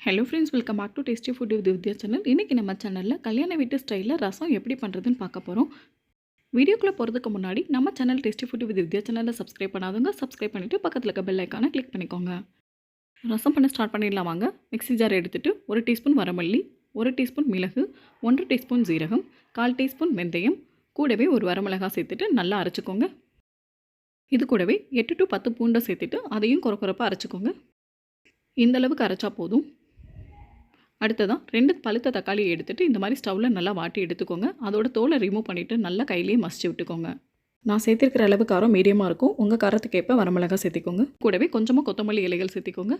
Hello friends welcome back to tasty food with Vidya channel இன்றைக்கி நம்ம சேனலில் கல்யாண வீட்டு ஸ்டைலில் ரசம் எப்படி பண்ணுறதுன்னு பார்க்க போகிறோம் வீடியோக்குள்ளே போகிறதுக்கு முன்னாடி நம்ம channel tasty food with Vidya சேனலில் சப்ஸ்கிரைப் பண்ணாதவங்க சப்ஸ்கிரைப் பண்ணிவிட்டு பக்கத்தில் இருக்க பெல் ஐக்கானை கிளிக் பண்ணிக்கோங்க. ரசம் பண்ண ஸ்டார்ட் பண்ணிடலாம் வாங்க. மிக்ஸி ஜார் எடுத்துகிட்டு ஒரு டீஸ்பூன் வரமல்லி ஒரு டீஸ்பூன் மிளகு ஒன்றரை டீஸ்பூன் ஜீரகம் கால் டீஸ்பூன் வெந்தயம் கூடவே ஒரு வரமிளகாய் சேர்த்துட்டு நல்லா அரைச்சிக்கோங்க. இது கூடவே எட்டு டு பத்து பூண்டை சேர்த்துட்டு அதையும் குறை குறைப்பாக அரைச்சிக்கோங்க இந்தளவுக்கு அரைச்சா போதும். அடுத்ததான் ரெண்டு பழுத்த தக்காளி எடுத்துகிட்டு இந்த மாதிரி ஸ்டவ்வில் நல்லா வாட்டி எடுத்துக்கோங்க. அதோட தோலை ரிமூவ் பண்ணிவிட்டு நல்லா கையிலேயே மசிச்சு விட்டுக்கோங்க. நான் சேர்த்திருக்கிற அளவு காரம் மீடியமாக இருக்கும். உங்கள் காரத்துக்கு ஏற்ப வரமிளகா சேர்த்திக்கோங்க. கூடவே கொஞ்சமாக கொத்தமல்லி இலைகள் சேர்த்திக்கோங்க.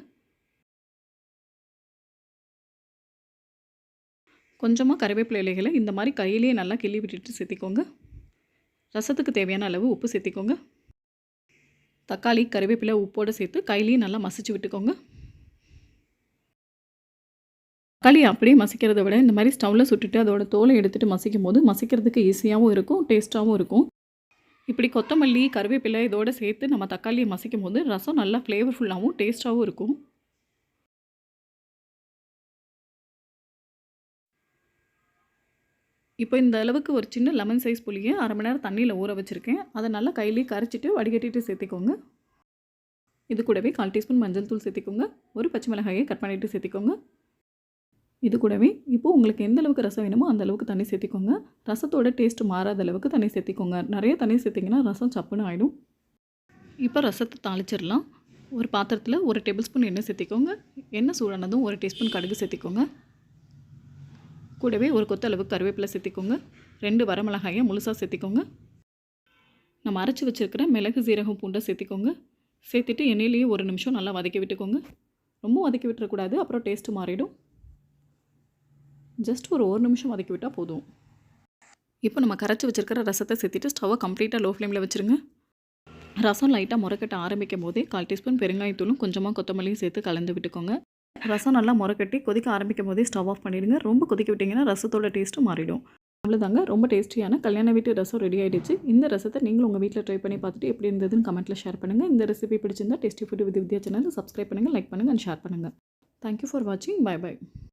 கொஞ்சமாக கருவேப்பிலை இலைகளை இந்த மாதிரி கையிலேயே நல்லா கிள்ளி விட்டுட்டு சேர்த்திக்கோங்க. ரசத்துக்கு தேவையான அளவு உப்பு சேர்த்திக்கோங்க. தக்காளி கருவேப்பிலை உப்போடு சேர்த்து கையிலேயே நல்லா மசிச்சு விட்டுக்கோங்க. களி அப்படியே மசிக்கிறத விட இந்த மாதிரி ஸ்டவ்வில் சுட்டுட்டு அதோட தோலை எடுத்துகிட்டு மசிக்கும் போது மசிக்கிறதுக்கு ஈஸியாகவும் இருக்கும் டேஸ்ட்டாகவும் இருக்கும். இப்படி கொத்தமல்லி கருவேப்பிலை இதோடு சேர்த்து நம்ம தக்காளியை மசிக்கும் போது ரசம் நல்லா ஃப்ளேவர்ஃபுல்லாகவும் டேஸ்ட்டாகவும் இருக்கும். இப்போ இந்த அளவுக்கு ஒரு சின்ன லெமன் சைஸ் புளியை அரை மணி நேரம் தண்ணியில் ஊற வச்சுருக்கேன். அதை நல்லா கையிலேயே கரைச்சிட்டு வடிகட்டிட்டு சேர்த்திக்கோங்க. இது கூடவே கால் டீஸ்பூன் மஞ்சள் தூள் சேர்த்திக்கோங்க. ஒரு பச்சை மிளகாயை கட் பண்ணிவிட்டு சேர்த்திக்கோங்க. இது கூடவே இப்போது உங்களுக்கு எந்த அளவுக்கு ரசம் வேணுமோ அந்த அளவுக்கு தண்ணி சேர்த்திக்கோங்க. ரசத்தோட டேஸ்ட் மாறாத அளவுக்கு தண்ணி சேர்த்திக்கோங்க. நிறைய தண்ணி சேர்த்திங்கன்னா ரசம் சப்புன்னு ஆகிடும் இப்போ ரசத்தை தாளிச்சிடலாம். ஒரு பாத்திரத்தில் ஒரு டேபிள் ஸ்பூன் எண்ணெய் சேர்த்திக்கோங்க. எண்ணெய் சூடானதும் ஒரு டீஸ்பூன் கடுகு சேர்த்திக்கோங்க. கூடவே ஒரு கொத்த அளவு கருவேப்பிலை சேர்த்திக்கோங்க. ரெண்டு வரமிளகாயை முழுசாக சேர்த்திக்கோங்க. நம்ம அரைச்சி வச்சுருக்கிற மிளகு சீரகம் பூண்டை சேர்த்திக்கோங்க. சேர்த்துட்டு எண்ணெயிலேயே ஒரு நிமிஷம் நல்லா வதக்கி விட்டுக்கோங்க. ரொம்ப வதக்கி விட்டுறக்கூடாது. அப்புறம் டேஸ்ட்டு மாறிடும். ஜஸ்ட் ஒரு ஒரு நிமிஷம் வதக்கி விட்டால் போதும். இப்போ நம்ம கரைச்சி வச்சுருக்கிற ரசத்தை சேர்த்துட்டு ஸ்டவ்வை கம்ப்ளீட்டாக லோ ஃப்ளேமில் வச்சுருங்க. ரசம் லைட்டாக முறக்கட்ட ஆரம்பிக்கும் போதே கால் டீஸ்பூன் பெருங்காயத்தூளும் கொஞ்சமாக கொத்தமல்லியும் சேர்த்து கலந்து விட்டுக்கோங்க. ரசம் நல்லா முறைக்கட்டி கொதிக்க ஆரம்பிக்கும் போதே ஸ்டவ் ஆஃப் பண்ணிடுங்க. ரொம்ப கொதிக்க விட்டிங்கன்னா ரசத்தோட டேஸ்ட்டும் மாறிடும். அவ்வளோதாங்க ரொம்ப டேஸ்டியான கல்யாண வீட்டு ரசம் ரெடி ஆகிடுச்சு இந்த ரசத்தை நீங்களும் உங்கள் வீட்டில் ட்ரை பண்ணி பார்த்துட்டு எப்படி இருந்ததுன்னு கமெண்ட்டில் ஷேர் பண்ணுங்கள் இந்த ரெசிபி பிடிச்சிருந்தா tasty food with Vidya channel subscribe பண்ணுங்கள் லைக் பண்ணுங்கள் அண்ட் ஷேர் பண்ணுங்கள் தேங்க்யூ ஃபார் வாட்சிங் பை பை